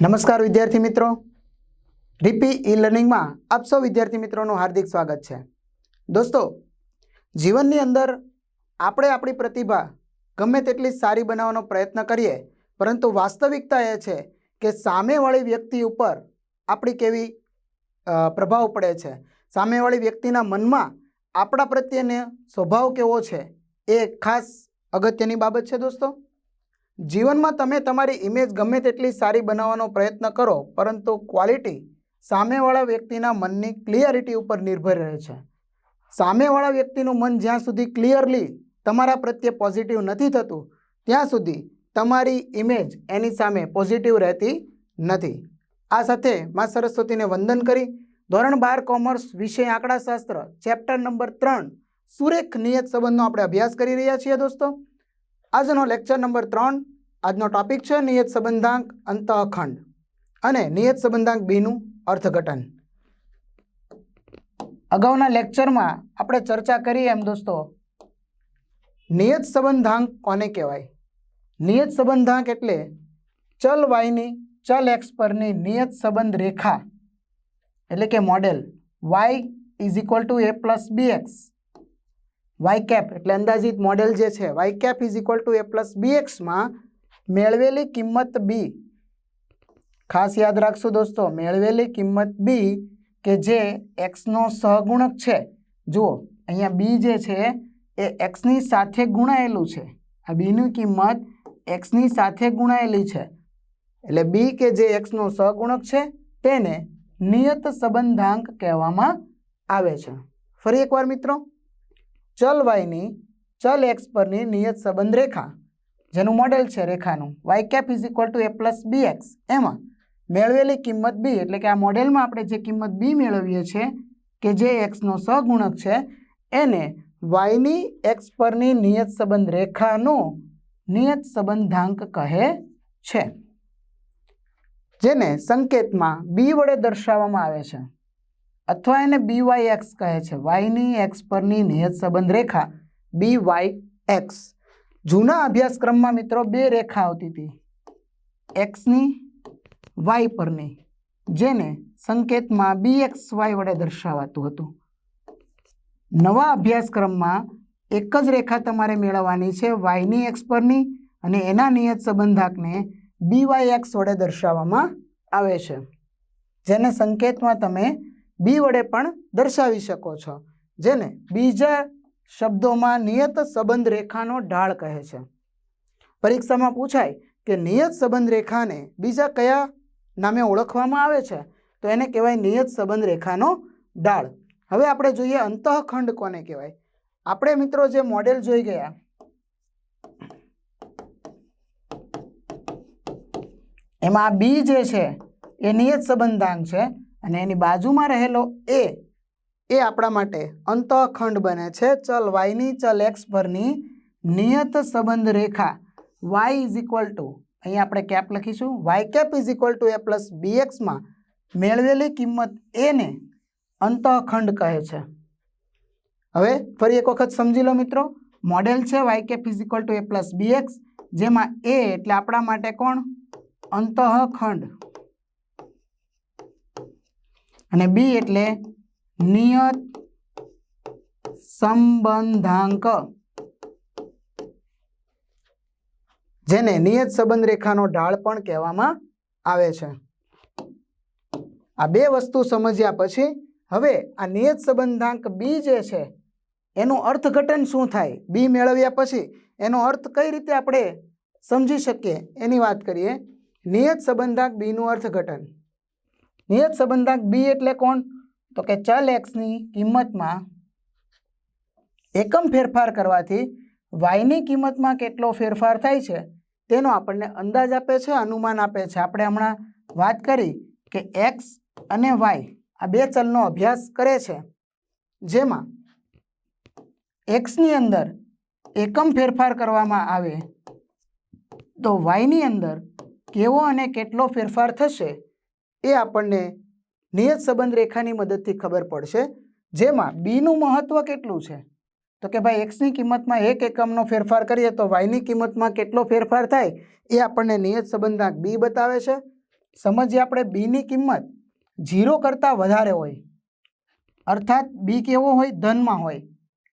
નમસ્કાર વિદ્યાર્થી મિત્રો. રીપી ઈ લર્નિંગમાં આપ સૌ વિદ્યાર્થી મિત્રોનું હાર્દિક સ્વાગત છે. દોસ્તો, જીવનની અંદર આપણે આપણી પ્રતિભા ગમે તેટલી સારી બનાવવાનો પ્રયત્ન કરીએ, પરંતુ વાસ્તવિકતા એ છે કે સામેવાળી વ્યક્તિ ઉપર આપણી કેવી પ્રભાવ પડે છે. સામેવાળી વ્યક્તિના મનમાં આપણા પ્રત્યેને સ્વભાવ કેવો છે એ ખાસ અગત્યની બાબત છે દોસ્તો. જીવનમાં તમે તમારી ઇમેજ ગમે તેટલી સારી બનાવવાનો પ્રયત્ન કરો, પરંતુ ક્વોલિટી સામેવાળા વ્યક્તિના મનની ક્લિયરિટી ઉપર નિર્ભર રહે છે. સામેવાળા વ્યક્તિનું મન જ્યાં સુધી ક્લિયરલી તમારા પ્રત્યે પોઝિટિવ નથી થતું, ત્યાં સુધી તમારી ઇમેજ એની સામે પોઝિટિવ રહેતી નથી. આ સાથે મા સરસ્વતીને વંદન કરી, ધોરણ બાર કોમર્સ વિષય આંકડાશાસ્ત્ર ચેપ્ટર નંબર ત્રણ, સુરેખ નિયત સંબંધનો આપણે અભ્યાસ કરી રહ્યા છીએ દોસ્તો. આજનો લેક્ચર નંબર ત્રણ આજનો ટોપિક છે નિયત સંબંધાંક અંતઃખંડ અને નિયત સંબંધાંક બીનું અર્થઘટન. અગાઉના લેક્ચરમાં આપણે ચર્ચા કરી એમ દોસ્તો, નિયત સંબંધાંક કોને કહેવાય? નિયત સંબંધાંક એટલે ચલ વાયની, ચલ એક્સ પરની નિયત સંબંધ રેખા, એટલે કે model Y is equal to A plus B X Y cap એટલે અંદાજિત મોડેલ જે છે Y cap is equal to A plus B એક્સમાં મેળવેલી કિંમત બી ખાસ યાદ રાખશું દોસ્તો, મેળવેલી કિંમત બી કે જે એક્સનો સહગુણક છે. જુઓ, અહીંયા બી જે છે એ એક્સની સાથે ગુણાયેલું છે. આ બીની કિંમત એક્સની સાથે ગુણાયેલી છે. એટલે બી કે જે એક્સનો સહગુણક છે તેને નિયત સંબંધાંક કહેવામાં આવે છે. ફરી એકવાર મિત્રો, ચલ વાયની ચલ એક્સ પરની નિયત સંબંધ રેખા જેનું મોડેલ છે રેખાનું. Y cap is equal to A plus B X એમાં મેળવેલી કિંમત બી એટલે કે આ મોડેલમાં આપણે જે કિંમત બી મેળવીએ છીએ, કે જે એક્સનો સહગુણક છે, એને વાયની એક્સ પરની નિયત સંબંધ રેખાનો નિયત સંબંધાંક કહે છે. જેને સંકેતમાં બી વડે દર્શાવવામાં આવે છે. અથવા એને બી વાય એક્સ કહે છે. વાયની એક્સ પરની નિયત સંબંધ રેખા બી વાય એક્સ જૂના અભ્યાસક્રમમાં મિત્રો બે રેખા આવતી હતી. એક્સની, વાય પરની, જેને સંકેતમાં બી એક્સ વાય વડે દર્શાવાતું હતું. નવા અભ્યાસક્રમમાં એક જ રેખા તમારે મેળવવાની છે, વાયની એક્સ પરની અને એના નિયત સંબંધાકને બી વાય એક્સ વડે દર્શાવવામાં આવે છે. જેને સંકેતમાં તમે બી વડે પણ દર્શાવી શકો છો. જેને બીજા શબ્દોમાં નિયત સંબંધ રેખાનો ઢાળ કહે છે. પરીક્ષામાં પૂછાય કે નિયત સંબંધ રેખાને બીજા કયા નામે ઓળખવામાં આવે છે? તો એને કહેવાય નિયત સંબંધ રેખાનો ઢાળ. હવે આપણે જોઈએ અંતઃખંડ કોને કહેવાય? આપણે મિત્રો જે મોડેલ જોઈ ગયા, એમાં બી જે છે એ નિયત સંબંધાંક છે અને એની બાજુમાં રહેલો એ એ આપણા માટે અંતઃખંડ બને છે. ચલ વાયની ચલ એક્સ પરની નિયત સંબંધ રેખા વાય ઇઝ ઇક્વલ ટુ અહીંયા આપણે કેપ લખીશું. Y cap is equal to A plus B એક્સમાં મેળવેલી કિંમત એને અંતઃખંડ કહે છે. હવે ફરી એક વખત સમજી લો મિત્રો. મોડેલ છે Y cap is equal to A plus B X જેમાં એ એટલે આપણા માટે કોણ? અંતઃખંડ. અને બી એટલે નિયત સંબંધાંક. જેને નિયત સંબંધ રેખાનો ઢાળ પણ કહેવામાં આવે છે. આ બે વસ્તુ સમજ્યા પછી હવે આ નિયત સંબંધાંક બી જે છે, એનું અર્થઘટન શું થાય? બી મેળવ્યા પછી એનો અર્થ કઈ રીતે આપણે સમજી શકીએ? એની વાત કરીએ. નિયત સંબંધાંક બીનું અર્થઘટન. નિયત સંબંધાંક બી એટલે કોણ? તો કે ચલ એક્સની કિંમતમાં એકમ ફેરફાર કરવાથી વાયની કિંમતમાં કેટલો ફેરફાર થાય છે, તેનો આપણને અંદાજ આપે છે, અનુમાન આપે છે. આપણે હમણાં વાત કરી કે એક્સ અને વાય આ બે ચલનો અભ્યાસ કરે છે, જેમાં એક્સની અંદર એકમ ફેરફાર કરવામાં આવે, તો વાયની અંદર કેવો અને કેટલો ફેરફાર થશે એ આપણને નિયત સંબંધ રેખાની મદદથી ખબર પડશે. જેમાં બીનું મહત્ત્વ કેટલું છે? તો કે ભાઈ એક્સની કિંમતમાં એક એકમનો ફેરફાર કરીએ તો વાયની કિંમતમાં કેટલો ફેરફાર થાય? એ આપણને નિયત સંબંધાંક બી બતાવે છે. સમજીએ આપણે બીની કિંમત ઝીરો કરતાં વધારે હોય. અર્થાત બી કેવો હોય? ધનમાં હોય.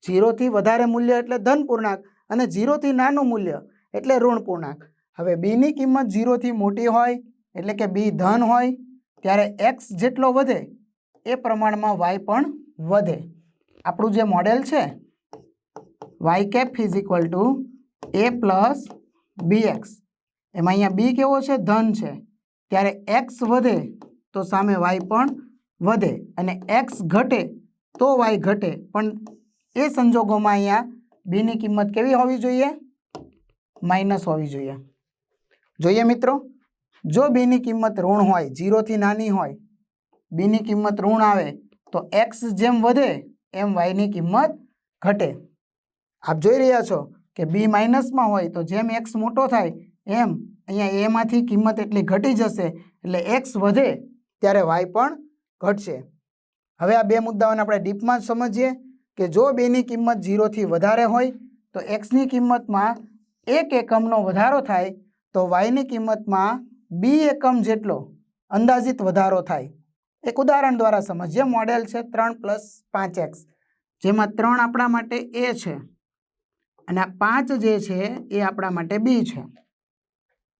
ઝીરોથી વધારે મૂલ્ય એટલે ધન પૂર્ણાંક અને ઝીરોથી નાનું મૂલ્ય એટલે ઋણ પૂર્ણાંક. હવે બીની કિંમત ઝીરોથી મોટી હોય એટલે કે બી ધન હોય. ત્યારે એક્સ જેટલો વધે, એ પ્રમાણમાં વાય પણ વધે. આપણું જે મોડેલ છે Y cap is to A plus B X એમાં અહીંયા બી કેવો છે? ધન છે. ત્યારે એક્સ વધે, તો સામે વાય પણ વધે. અને એક્સ ઘટે, તો વાય ઘટે. પણ એ સંજોગોમાં અહીંયા બીની કિંમત કેવી હોવી જોઈએ? માઇનસ હોવી જોઈએ. જોઈએ મિત્રો? જો બીની કિંમત ઋણ હોય, જીરોથી નાની હોય, બીની કિંમત ઋણ આવે, તો એક્સ જેમ વધે, એમ વાયની કિંમત ઘટે. આપ જોઈ રહ્યા છો કે બી માઇનસમાં હોય તો જેમ એક્સ મોટો થાય, એમ અહીંયા એમાંથી કિંમત એટલી ઘટી જશે, એટલે એક્સ વધે ત્યારે વાય પણ ઘટશે. હવે આ બે મુદ્દાઓને આપણે ડીપમાં સમજીએ કે જો બેની કિંમત ઝીરોથી વધારે હોય, તો એક્સની કિંમતમાં એક એકમનો વધારો થાય, તો વાયની કિંમતમાં બી એકમ જેટલો અંદાજિત વધારો થાય. એક ઉદાહરણ દ્વારા સમજીએ, મોડેલ છે ત્રણ પ્લસ પાંચ એક્સ, જેમાં ત્રણ આપણા માટે એ છે અને આ પાંચ જે છે એ આપણા માટે બી છે.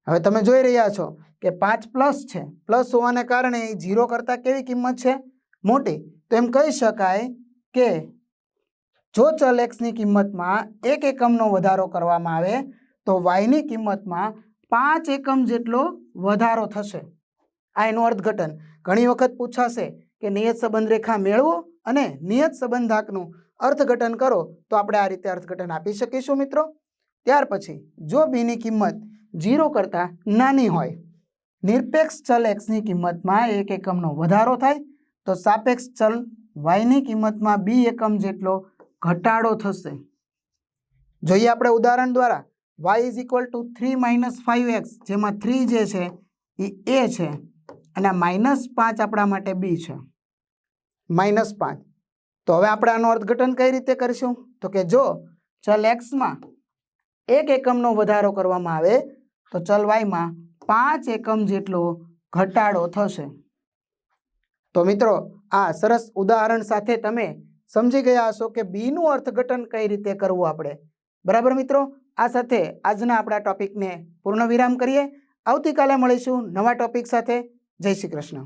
હવે તમે જોઈ રહ્યા છો કે પાંચ પ્લસ છે, પ્લસ હોવાને કારણે એ ઝીરો કરતાં કેવી કિંમત છે? મોટી. તો એમ કહી શકાય કે જો ચલ એક્સની કિંમતમાં એક એકમનો વધારો કરવામાં આવે, તો વાયની કિંમતમાં પાંચ એકમ જેટલો વધારો થશે. આ એનું અર્થઘટન. ઘણી વખત પૂછાશે કે નિયત સંબંધ રેખા મેળવો અને નિયત સંબંધાકનું અર્થઘટન કરો તો આપણે આ રીતે અર્થઘટન આપી શકીશું મિત્રો. ત્યાર પછી, જો બીની કિંમત ઝીરો કરતાં નાની હોય, નિરપેક્ષ ચલ એક્સની કિંમતમાં એક એકમનો વધારો થાય, તો સાપેક્ષ ચલ વાયની કિંમતમાં બી એકમ જેટલો ઘટાડો થશે. જોઈએ આપણે ઉદાહરણ દ્વારા. Y is equal to three minus five X જેમાં થ્રી જે છે, એ એ છે. અને આ માઇનસ પાંચ આપણા માટે બી છે. માઇનસ પાંચ. તો હવે આપણે આનું અર્થઘટન કઈ રીતે કરીશું? તો કે જો ચલ એક્સમાં એક એકમનો વધારો કરવામાં આવે, તો ચલ વાયમાં પાંચ એકમ જેટલો ઘટાડો થશે. તો મિત્રો, આ સરસ ઉદાહરણ સાથે તમે સમજી ગયા હશો કે બીનું અર્થઘટન કઈ રીતે કરવું આપણે? બરાબર મિત્રો? આ સાથે આજના આપણા ટોપિકને પૂર્ણ વિરામ કરીએ. આવતીકાલે મળીશું નવા ટોપિક સાથે. જય શ્રી કૃષ્ણ.